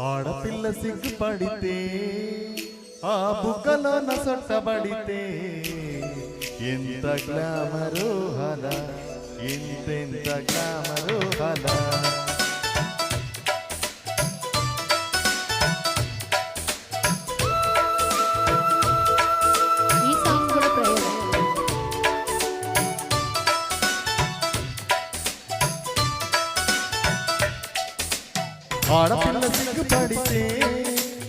ఆడపిల్ల సిగ్గుపడితే ఆ బుగ్గలో నసొట్టబడితే ఎంత గ్లామరు హల ఎంతెంత గ్లామరు హలా. ఆడపిల్ల సిగ్గుపడితే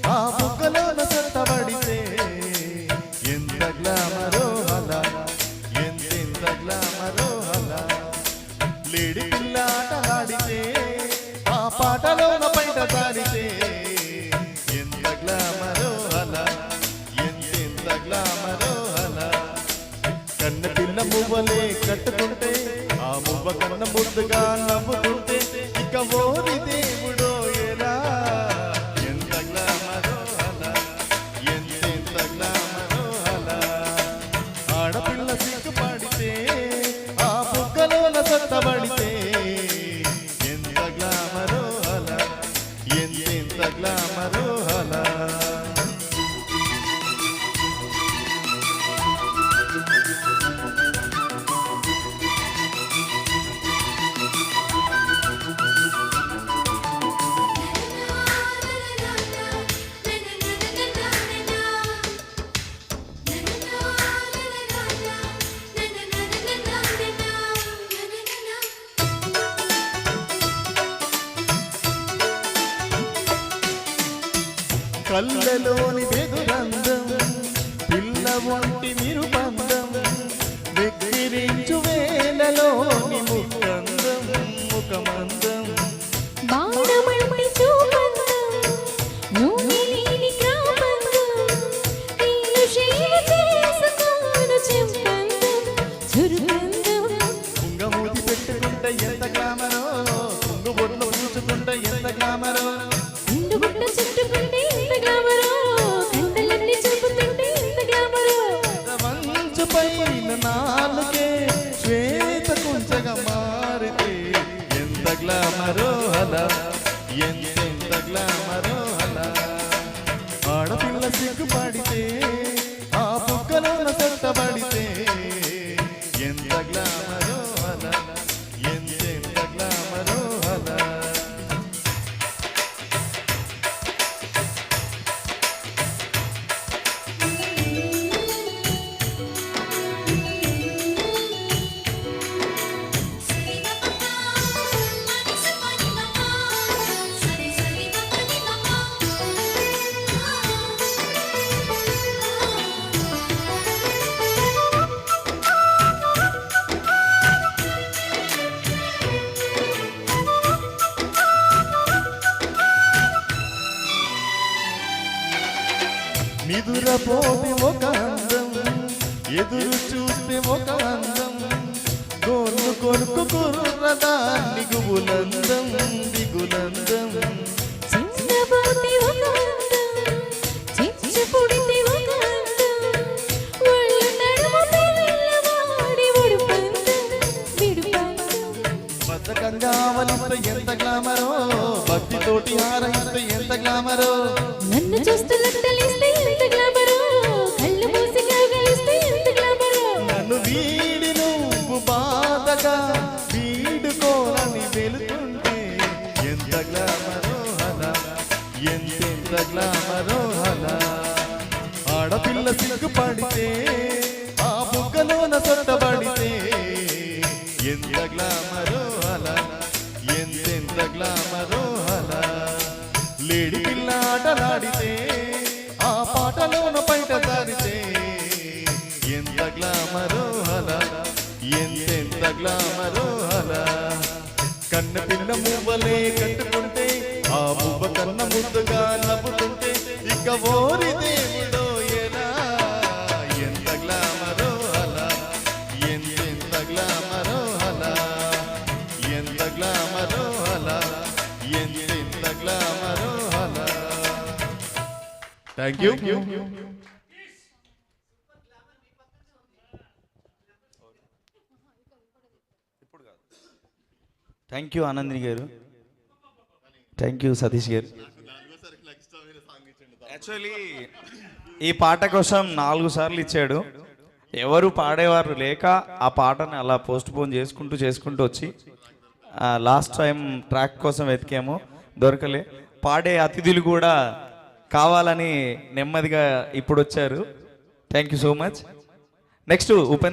ఆ బుగ్గలోన సొట్టబడితే ఎంత గ్లామరో హల ఎంతెంత గ్లామరో హల లేడి పిల్ల ఆట ఆడితే ఆ పాటలోన బయట జారితే ఎంత గ్లామరో హల ఎంతెంత గ్లామరో హల కన్న పిల్ల మువ్వలే కట్టుకుంటే ఆ మువ్వ కన్న ముద్దుగా కళ్ళలోని వెదురందం పిల్ల ఒంటి నిరుబంధం వెక్కిరించు వేలలోని ముఖందం ముఖమందం. బాణమంటి చూపందం నూనె లేని గ్రామందం నేను షేర్ చేసుకోను చెంపందం చురుకందం. కుంగమూతి పెట్టుకుంటే ఎంత గ్లామరో మంచు పైన నిదురపోతే ఒక అందం ఎదురు చూస్తే ఒక అందం. గోర్లు కొనుక్కు కుర్రదాన్ని గుబులందం దిగులందం. బద్ధకంగా అవలిస్తే ఎంత గ్లామరో? భక్తితోటి హారయిస్తే ఎంత గ్లామరో? నన్ను చూస్తూ లట్టలిస్తే ఎంత గ్లామరో? కళ్ళు మూసి గలిస్తే ఎంత గ్లామరో? నన్ను వీడి నువ్వు బాధగా వీడుకోనని వెళుతుంటే ఎంత గ్లామరో అలా ఎంతెంత గ్లామరో అలా ఆడపిల్ల సిగ్గుపడితే ఆ బుగ్గలోన సొట్టబడితే ఎంత గ్లామరో అలా లేడి పిల్ల ఆటలాడితే ఆ పాటలోన బయట దారితే ఎంత గ్లామరో అలా ఎంతెంత గ్లామరో అలా కన్న పిల్ల మువ్వలే కట్టుకుంటే ఆ మువ్వ కన్న ముద్దుగా నవ్వుతుంటే ఇక ఓరి దేవుడో thank you thank you Anandini garu thank you Satish గారు యాక్చువల్లీ ఈ పాట కోసం నాలుగు సార్లు ఇచ్చాడు. ఎవరు పాడేవారు లేక ఆ పాటను అలా పోస్ట్ పోన్ చేసుకుంటూ చేసుకుంటూ వచ్చి లాస్ట్ టైం ట్రాక్ కోసం వెతికాము. దొరకలే. పాడే అతిథులు కూడా కావాలని నెమ్మదిగా ఇప్పుడు వచ్చారు thank you so much next Upendra